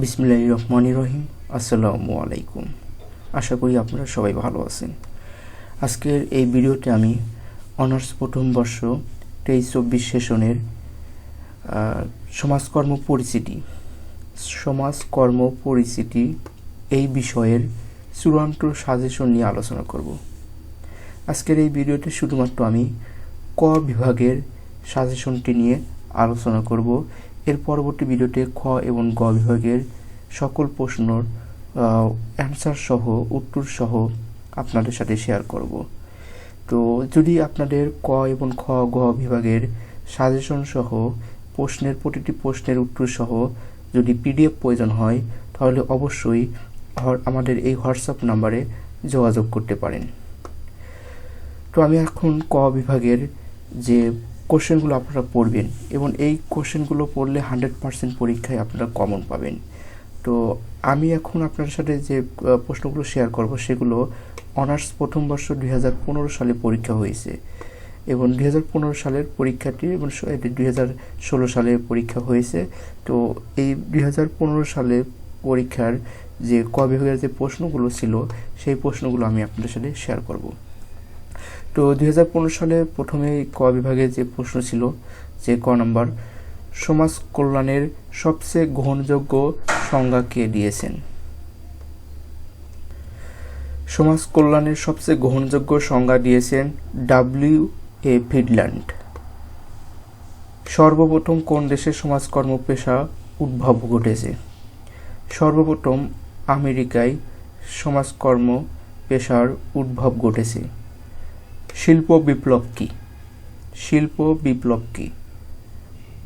বিসমিল্লাহ রহমান রহিম আসসালামু আলাইকুম। আশা করি আপনারা সবাই ভালো আছেন। আজকের এই ভিডিওতে আমি অনার্স প্রথম বর্ষ তেইশ চব্বিশ সেশনের সমাজকর্ম পরিচিতি সমাজকর্ম পরিচিতি এই বিষয়ের চূড়ান্ত সাজেশন নিয়ে আলোচনা করব। আজকের এই ভিডিওতে শুধুমাত্র আমি ক বিভাগের সাজেশনটি নিয়ে আলোচনা করব। এর পরবর্তী ভিডিওতে খ এবং গ বিভাগের সকল প্রশ্নর অ্যান্সার সহ, উত্তর সহ আপনাদের সাথে শেয়ার করব। তো যদি আপনাদের ক এবং খ, গ বিভাগের সাজেশন সহ, প্রশ্নের প্রতিটি প্রশ্নের উত্তর সহ যদি পিডিএফ প্রয়োজন হয়, তাহলে অবশ্যই আমাদের এই হোয়াটসঅ্যাপ নাম্বারে যোগাযোগ করতে পারেন। তো আমি এখন ক বিভাগের যে কোশ্চেনগুলো আপনারা পড়বেন এবং এই কোশ্চেনগুলো পড়লে হান্ড্রেড পার্সেন্ট পরীক্ষায় আপনারা কমন পাবেন। তো আমি এখন আপনার সাথে যে প্রশ্নগুলো শেয়ার করব সেগুলো অনার্স প্রথম বর্ষ দুই হাজার পনেরো সালে পরীক্ষা হয়েছে এবং দুই হাজার পনেরো সালের পরীক্ষাটি এবং দুই হাজার ষোলো সালে পরীক্ষা হয়েছে। তো এই দুই হাজার পনেরো সালে পরীক্ষার যে ক বিভাগের যে প্রশ্নগুলো ছিল সেই প্রশ্নগুলো আমি আপনাদের সাথে শেয়ার করব। তো দুই হাজার পনেরো সালে প্রথমে ক বিভাগে যে প্রশ্ন ছিল, যে ক নম্বর, সমাজ কল্যাণের সবচেয়ে গ্রহণযোগ্য সংজ্ঞা কে দিয়েছেন? সমাজ কল্যাণের সবচেয়ে গ্রহণযোগ্য সংজ্ঞা দিয়েছেন ডাব্লিউ এ ফিডল্যান্ড। সর্বপ্রথম কোন দেশে সমাজকর্ম পেশা উদ্ভব ঘটেছে? সর্বপ্রথম আমেরিকায় সমাজকর্ম পেশার উদ্ভব ঘটেছে। শিল্প বিপ্লব কি? শিল্প বিপ্লব কি?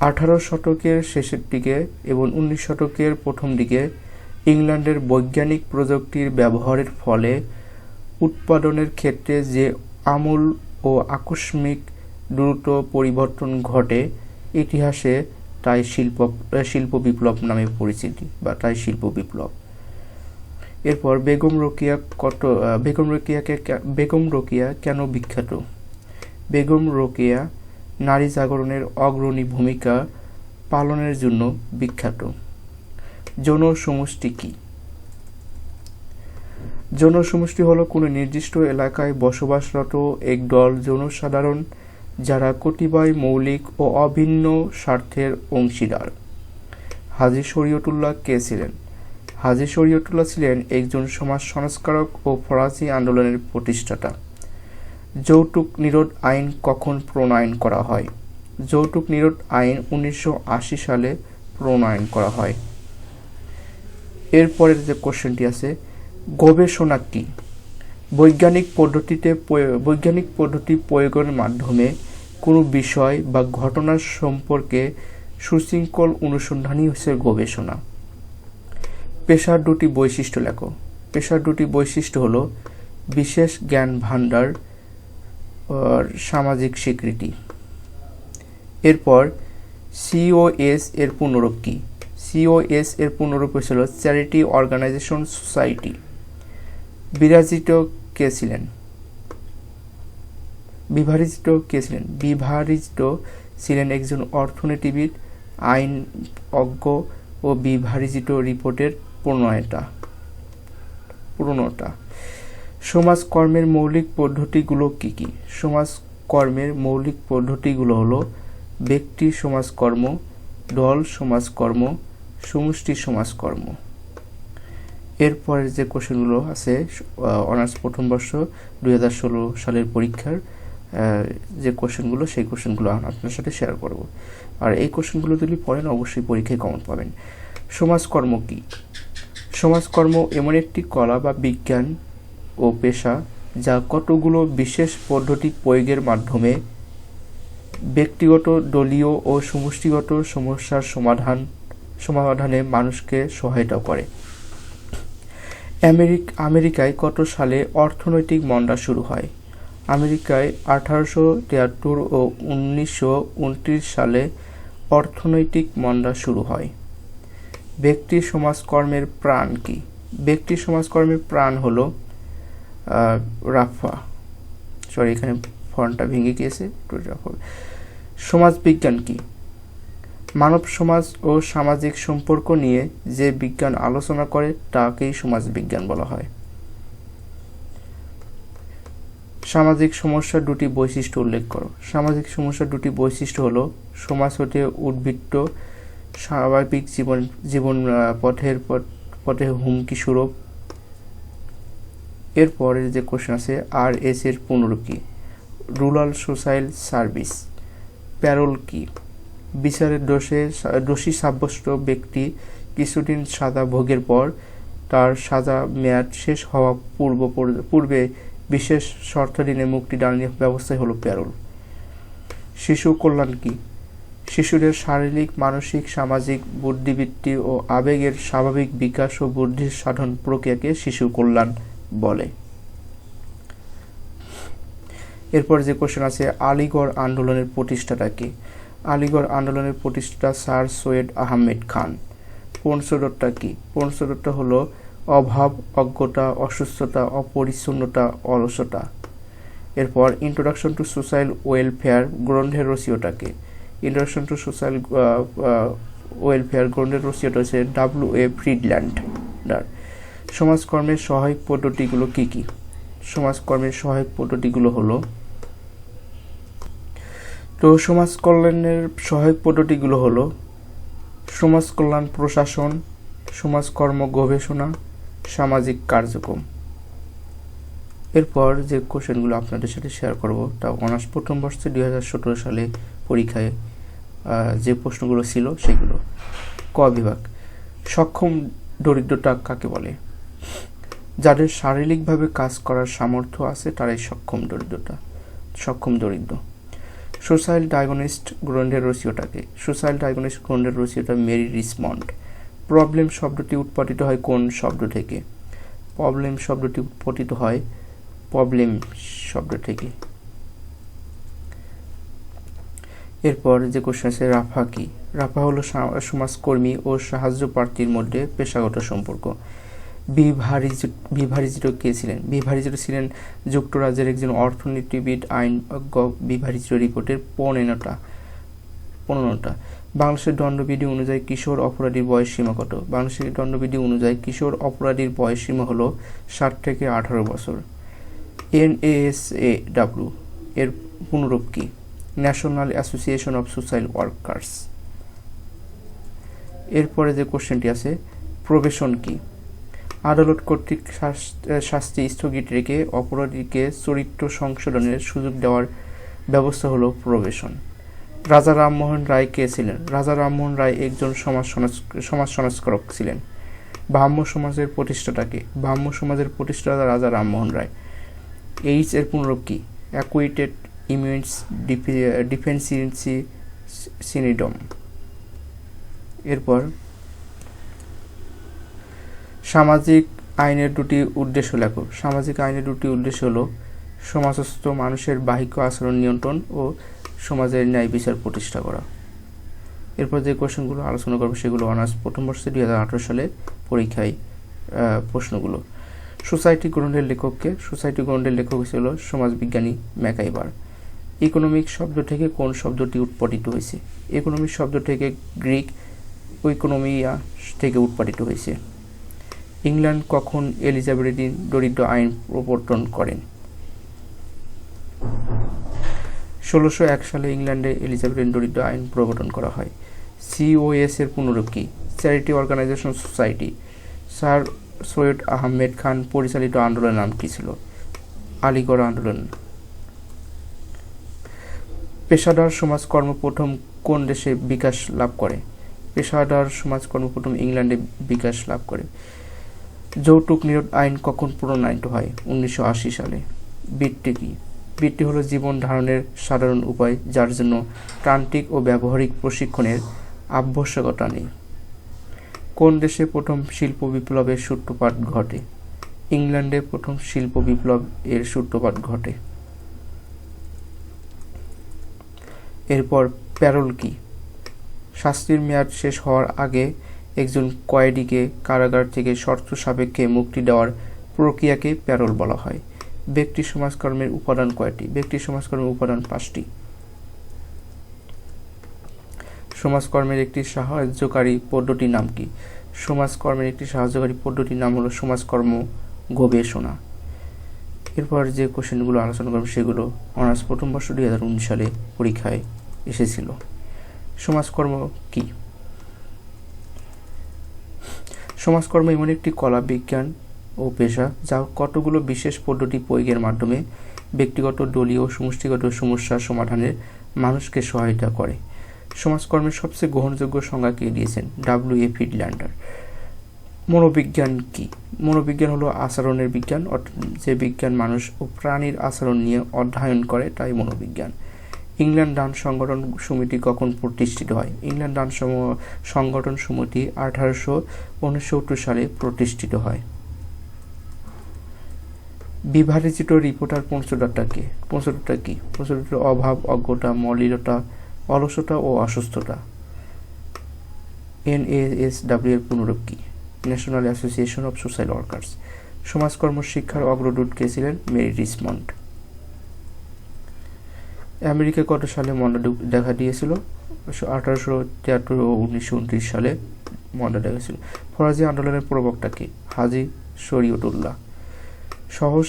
আঠারো শতকের শেষের দিকে এবং উনিশ শতকের প্রথম দিকে ইংল্যান্ডের বৈজ্ঞানিক প্রযুক্তির ব্যবহারের ফলে উৎপাদনের ক্ষেত্রে যে আমূল ও আকস্মিক দ্রুত পরিবর্তন ঘটে ইতিহাসে তাই শিল্প শিল্প বিপ্লব নামে পরিচিতি বা তাই শিল্প বিপ্লব। এরপর বেগম রোকিয়া কত বেগম রোকিয়াকে বেগম রোকিয়া কেন বিখ্যাত? বেগম রোকেয়া নারী জাগরণের অগ্রণী ভূমিকা পালনের জন্য বিখ্যাত। যৌন সমষ্টি কি? যৌন সমষ্টি হলো কোনো নির্দিষ্ট এলাকায় বসবাসরত এক দল জনসাধারণ যারা কতিপয় মৌলিক ও অভিন্ন স্বার্থের অংশীদার। হাজি শরীয়তুল্লাহ কে ছিলেন? হাজি শরীয়তুল্লাহ ছিলেন একজন সমাজ সংস্কারক ও ফরাসি আন্দোলনের প্রতিষ্ঠাতা। যৌতুক নিরোধ আইন কখন প্রণয়ন করা হয়? যৌতুক নিরোধ আইন উনিশশো আশি সালে প্রণয়ন করা হয়। এরপরের যে কোশ্চেনটি আছে, গবেষণা কি? বৈজ্ঞানিক পদ্ধতিতে বৈজ্ঞানিক পদ্ধতি প্রয়োগের মাধ্যমে কোনো বিষয় বা ঘটনার সম্পর্কে সুশৃঙ্খল অনুসন্ধানই হচ্ছে গবেষণা। পেশার দুটি বৈশিষ্ট্য লেখো। পেশার দুটি বৈশিষ্ট্য হলো বিশেষ জ্ঞান ভাণ্ডার সামাজিক স্বীকৃতি। এরপর সিওএস এর পুনরূপ কি? সিওএস এর পুনরূপ ছিল চ্যারিটি অর্গানাইজেশন সোসাইটি বিরাজিত কে ছিলেন? বিভারিত কে ছিলেন? বিভারিত ছিলেন একজন অর্থনীতিবিদ আইন অজ্ঞ ও বিভারিত রিপোর্টের প্রণয়তা প্রণতা সমাজকর্মের মৌলিক পদ্ধতিগুলো কি কি? সমাজকর্মের মৌলিক পদ্ধতিগুলো হলো ব্যক্তি সমাজকর্ম, দল সমাজকর্ম, সমষ্টি সমাজকর্ম। এরপরের যে কোশ্চেনগুলো আছে অনার্স প্রথম বর্ষ দুই হাজার ষোলো সালের পরীক্ষার যে কোশ্চেনগুলো, সেই কোশ্চেনগুলো আপনার সাথে শেয়ার করব। আর এই কোশ্চেনগুলো যদি পড়েন, অবশ্যই পরীক্ষায় কমন পাবেন। সমাজকর্ম কি? সমাজকর্ম এমন একটি কলা বা বিজ্ঞান ও পেশা যা কতগুলো বিশেষ পদ্ধতি প্রয়োগের মাধ্যমে ব্যক্তিগত, দলীয় ও সমষ্টিগত সমস্যার সমাধান, সমাধানে মানুষকে সহায়তা করে। আমেরিক, আমেরিকায় কত সালে অর্থনৈতিক মন্দা শুরু হয়। আমেরিকায় আঠারোশো তিয়াত্তর ও উনিশশো উনত্রিশ সালে অর্থনৈতিক মন্দা শুরু হয়। ব্যক্তি সমাজকর্মের প্রাণ কি? ব্যক্তি সমাজকর্মের প্রাণ হলো রাফা। সরি এখানে ফর্মটা ভেঙে গিয়েছে সমাজবিজ্ঞান কি? মানব সমাজ ও সামাজিক সম্পর্ক নিয়ে যে বিজ্ঞান আলোচনা করে, তাকেই সমাজবিজ্ঞান বলা হয়। সামাজিক সমস্যার দুটি বৈশিষ্ট্য উল্লেখ করো। সামাজিক সমস্যার দুটি বৈশিষ্ট্য হলো, সমাজ হতে উদ্বৃত্ত স্বাভাবিক জীবন জীবন পথের পথে হুমকি স্বরূপ। এরপরের যে কোশ্চেন আছে আর এস এর পুনরূপ কি? Rural Social Service. প্যারোল কি? বিচারের দোষে দোষী সাব্যস্ত ব্যক্তি কিছুদিন সাজা ভোগের পর তার সাজা মেয়াদ শেষ হওয়া পূর্ব, পূর্বে বিশেষ শর্তাধীনে মুক্তিদানের ব্যবস্থাই হলো প্যারোল। শিশু কল্যাণ কি? শিশুদের শারীরিক, মানসিক, সামাজিক, বুদ্ধিবৃত্তি ও আবেগের স্বাভাবিক বিকাশ ও বুদ্ধির সাধন প্রক্রিয়াকে শিশু কল্যাণ বলে। এরপর যে কোশ্চেন আছে, আলিগড় আন্দোলনের প্রতিষ্ঠাতা কে? আলিগড় আন্দোলনের প্রতিষ্ঠাতা স্যার সৈয়দ আহমেদ খান। পৌনসদরটা কি? পৌনসদরটা হলো, অভাব, অজ্ঞতা, অসুস্থতা, অপরিচ্ছন্নতা, অলসতা? এরপর ইন্ট্রোডাকশন টু সোশ্যাল ওয়েলফেয়ার গ্রন্থের রসিওটাকে ইন্ট্রোডাকশন টু সোশ্যাল ওয়েলফেয়ার গ্রন্থের রসিওটা হচ্ছে ডাব্লিউ এ ফ্রিডল্যান্ড সমাজকর্মের সহায়ক পদ্ধতিগুলো কি কি? সমাজকর্মের সহায়ক পদ্ধতিগুলো হলো, তো সমাজ কল্যাণের সহায়ক পদ্ধতিগুলো হলো সমাজ কল্যাণ প্রশাসন, সমাজকর্ম গবেষণা, সামাজিক কার্যক্রম। এরপর যে কোশ্চেনগুলো আপনাদের সাথে শেয়ার করব, তা অনার্স প্রথম বর্ষে দুই হাজার সতেরো সালে পরীক্ষায় যে প্রশ্নগুলো ছিল সেগুলো। ক বিভাগ, সক্ষম দরিদ্রতা কাকে বলে? যাদের শারীরিকভাবে কাজ করার সামর্থ্য আছে, তারাই সক্ষম দরিদ্রতা, সক্ষম দরিদ্র। সোসাইল ডায়াগনিস্ট গ্রন্থের রসিওটাকে সোসাইল ডায়াগনিস্ট গ্রন্থের রসিওটা মেরি রিসমন্ড প্রবলেম শব্দটি উৎপাদিত হয় কোন শব্দ থেকে? প্রবলেম শব্দটি উৎপাদিত হয় প্রবলেম শব্দ থেকে। এরপর যে কোশ্চেন আছে, রাফা কি? রাফা হলো সমাজকর্মী ও সাহায্য প্রার্থীর মধ্যে পেশাগত সম্পর্ক। বিভারিজিত কে ছিলেন? বিভারিজিত ছিলেন যুক্তরাজ্যের একজন অর্থনীতিবিদ, আইন বিভারিজিত রিপোর্টের পনেরোটা পনেরোটা। বাংলাদেশের দণ্ডবিধি অনুযায়ী কিশোর অপরাধীর বয়স সীমা কত? বাংলাদেশের দণ্ডবিধি অনুযায়ী কিশোর অপরাধীর বয়স সীমা হলো ষাট থেকে আঠারো বছর। N S A W. এর পুনরূপ কি? National association of social workers এরপরে যে কোশ্চেনটি আছে, প্রবেশন কি? আদালত কর্তৃক শাস্তি স্থগিত রেখে অপরাধীকে চরিত্র সংশোধনের সুযোগ দেওয়ার ব্যবস্থা হলো প্রবেশন। রাজা রামমোহন রায় কে ছিলেন? রাজা রামমোহন রায় একজন সমাজ সমাজ সংস্কারক ছিলেন। ব্রাহ্ম সমাজের প্রতিষ্ঠাতাকে ব্রাহ্ম সমাজের প্রতিষ্ঠাতা রাজা রামমোহন রায়। এইচ এর পুনরূপ কি? Acquired immune deficiency syndrome. এরপর সামাজিক আইনের দুটি উদ্দেশ্য লেখো। সামাজিক আইনের দুটি উদ্দেশ্য হলো সমাজস্থ মানুষের বাহিক আচরণ নিয়ন্ত্রণ ও সমাজের ন্যায় বিচার প্রতিষ্ঠা করা। এরপর যে কোশ্চেনগুলো আলোচনা করব সেগুলো অনার্স প্রথম বর্ষে দুই হাজার আঠারো সালে পরীক্ষায় প্রশ্নগুলো। সোসাইটি গ্রন্থের লেখককে, সোসাইটি গ্রন্থের লেখক ছিল সমাজবিজ্ঞানী ম্যাকাইবার। ইকোনমিক শব্দ থেকে কোন শব্দটি উৎপাদিত হয়েছে? ইকোনমিক শব্দ থেকে গ্রিক ইকোনমিয়া থেকে উৎপাদিত হয়েছে। ইংল্যান্ড কখন এলিজাবেথিন দরিদ্র আইন প্রবর্তন করেন? ষোলোশো এক সালে ইংল্যান্ডে এলিজাবেথিন দরিদ্র আইন প্রবর্তন করা হয়। সিওএস এর পুনরূপ কি? Charity organisation society sir Syed Ahmed Khan পরিচালিত আন্দোলনের নাম কি ছিল? আলিগড় আন্দোলন। পেশাদার সমাজকর্ম প্রথম কোন দেশে বিকাশ লাভ করে? পেশাদার সমাজকর্ম প্রথম ইংল্যান্ডে বিকাশ লাভ করে। যৌতুক, নিরোধ আইন কখন প্রণয়িত হয়? উনিশশো আশি সালে। বৃত্তি কি? বৃত্তি হলো জীবন ধারণের সাধারণ উপায়, যার জন্য প্রান্তিক ও ব্যবহারিক প্রশিক্ষণের আবশ্যকতা নেই। কোন দেশে প্রথম শিল্প বিপ্লবের সূত্রপাত ঘটে? ইংল্যান্ডে প্রথম শিল্প বিপ্লব এর সূত্রপাত ঘটে। এরপর প্যারোল কি? শাস্তির মেয়াদ শেষ হওয়ার আগে একজন কয়েডিকে কারাগার থেকে শর্ত সাপেক্ষে মুক্তি দেওয়ার প্রক্রিয়াকে প্যারোল বলা হয়। ব্যক্তি সমাজকর্মের উপাদান কয়টি? ব্যক্তি সমাজকর্মের উপাদান পাঁচটি। সমাজকর্মের একটি সাহায্যকারী পদ্ধতির নাম কি? সমাজকর্মের একটি সাহায্যকারী পদ্ধতির নাম হলো সমাজকর্ম গবেষণা। এরপর যে কোশ্চেনগুলো আলোচনা করব সেগুলো অনার্স প্রথম বর্ষ দুই হাজার উনিশ সালে পরীক্ষায় এসেছিল। সমাজকর্ম কি? সমাজকর্ম এমন একটি কলা, বিজ্ঞান ও পেশা যা কতগুলো বিশেষ পদ্ধতি প্রয়োগের মাধ্যমে ব্যক্তিগত, দলীয়, সমষ্টিগত সমস্যার সমাধানের মানুষকে সহায়তা করে। সমাজকর্মের সবচেয়ে গ্রহণযোগ্য সংজ্ঞা কে দিয়েছেন? ডাব্লিউ এ ফিডল্যান্ডার মনোবিজ্ঞান কি? মনোবিজ্ঞান হলো আচরণের বিজ্ঞান যে বিজ্ঞান মানুষ ও প্রাণীর আচরণ নিয়ে অধ্যয়ন করে তাই মনোবিজ্ঞান। ইংল্যান্ড ডান সংগঠন সমিতি কখন প্রতিষ্ঠিত হয়? ইংল্যান্ড ডান সংগঠন সমিতি আঠারোশো উনসত্তর সালে প্রতিষ্ঠিত হয়। বিভাজিত রিপোর্টার পঞ্চদশটা কি? পঞ্চদশটা কি? পঞ্চদশটার অভাব, অজ্ঞতা, মলিনতা, অলসতা ও অসুস্থতা। এন এনএএসডাব্লিউ এর পুনরূপ কি? National association of social workers সমাজকর্ম, শিক্ষার অগ্রদূত কে ছিলেন? মেরি রিসমন্ড আমেরিকা কত সালে মন্দা দেখা দিয়েছিল? আঠারোশো তিয়াত্তর ও উনিশশো উনত্রিশ সালে মন্দা দেখেছিল ফরাজি আন্দোলনের প্রবক্তা কে? হাজি শরীয়তুল্লাহ। সহজ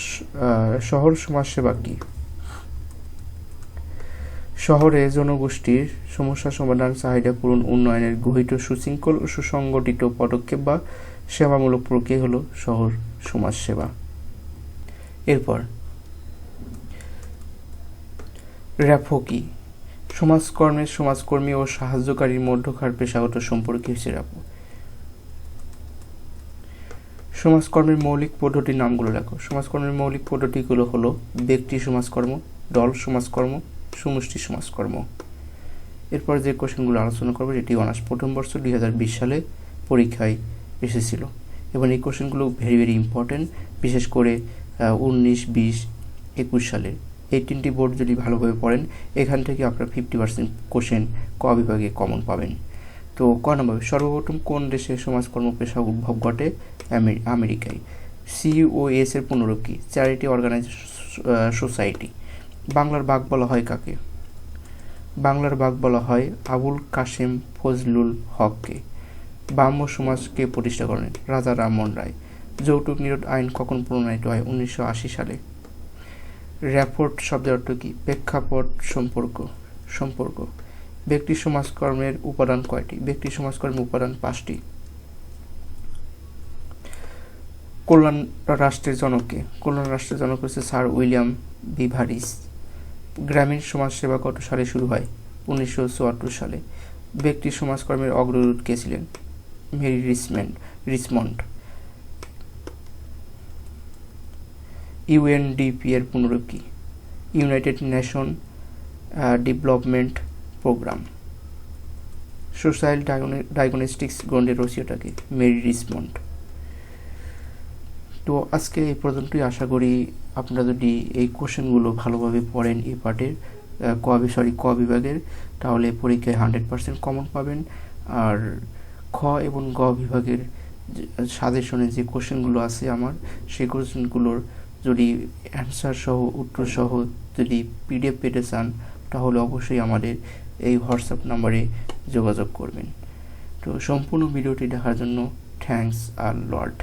শহর সমাজসেবা কি? শহরে জনগোষ্ঠীর সমস্যা সমাধান চাহিদা পূরণ উন্নয়নের গৃহীত সুশৃঙ্খল ও সুসংগঠিত পদক্ষেপ বা সেবামূলক প্রক্রিয়া হলো শহর সমাজসেবা এরপর, র্যাফো কি? সমাজকর্মের সমাজকর্মী ও সাহায্যকারীর মধ্যকার পেশাগত সম্পর্কে হচ্ছে র্যাফো। সমাজকর্মের মৌলিক পদ্ধতির নামগুলো লেখো। সমাজকর্মের মৌলিক পদ্ধতিগুলো হলো ব্যক্তি সমাজকর্ম, দল সমাজকর্ম সমষ্টি সমাজকর্ম। এরপর যে কোশ্চেনগুলো আলোচনা করব এটি অনার্স প্রথম বর্ষ দুই হাজার বিশ সালে পরীক্ষায় এসেছিল এবং এই কোশ্চেনগুলো ভেরি ভেরি ইম্পর্টেন্ট বিশেষ করে উনিশ, বিশ, একুশ সালে। এই তিনটি বোর্ড যদি ভালোভাবে পড়েন, এখান থেকে আপনারা ফিফটি পার্সেন্ট কোশ্চেন ক বিভাগে কমন পাবেন। তো ক নম্বর, সর্বপ্রথম কোন দেশে সমাজকর্ম পেশা উদ্ভব ঘটে? আমেরিকায়। সিওএস এর পুনরূপ কি? চ্যারিটি অর্গানাইজ সোসাইটি বাংলার বাঘ বলা হয় কাকে? বাংলার বাঘ বলা হয় আবুল কাশেম ফজলুল হককে। ব্রাহ্ম সমাজকে প্রতিষ্ঠা করেন রাজা রামমোহন রায়। যৌতুক, নিরোধ আইন কখন প্রণয়িত হয় উনিশশো আশি সালে? র্যাপোর্ট শব্দের অর্থ কি? প্রেক্ষাপট সম্পর্ক সম্পর্ক। ব্যক্তি সমাজকর্মের উপাদান কয়টি? ব্যক্তি সমাজকর্মের উপাদান পাঁচটি। কল্যাণ রাষ্ট্রের জনককে কল্যাণ রাষ্ট্রের জনক হচ্ছে স্যার উইলিয়াম বিভারিস গ্রামীণ সমাজসেবা কত সালে শুরু হয়, উনিশশো সালে। ব্যক্তি সমাজকর্মের অগ্রদূত কে ছিলেন? মেরি রিসমেন্ড রিসমন্ড ইউএনডিপি এর পুনরূপ united nation development programme. Social diagnostics গ্রন্থের রচিয়টাকে মেরি রিসমন্ড তো আজকে এই পর্যন্তই। আশা করি আপনারা যদি এই কোশ্চেনগুলো ভালোভাবে পড়েন এ পার্টের ক বি, সরি, ক বিভাগের, তাহলে পরীক্ষায় হান্ড্রেড পার্সেন্ট কমন পাবেন। আর খ এবং গ বিভাগের সাজেশনে যে কোশ্চেনগুলো আছে আমার, সেই কোশ্চেনগুলোর যদি অ্যান্সার সহ, উত্তর সহ যদি পিডিএফ পেতে চান, তাহলে অবশ্যই আমাদের এই হোয়াটসঅ্যাপ নাম্বারে যোগাযোগ করবেন। তো সম্পূর্ণ ভিডিওটি দেখার জন্য থ্যাংকস আর লর্ড।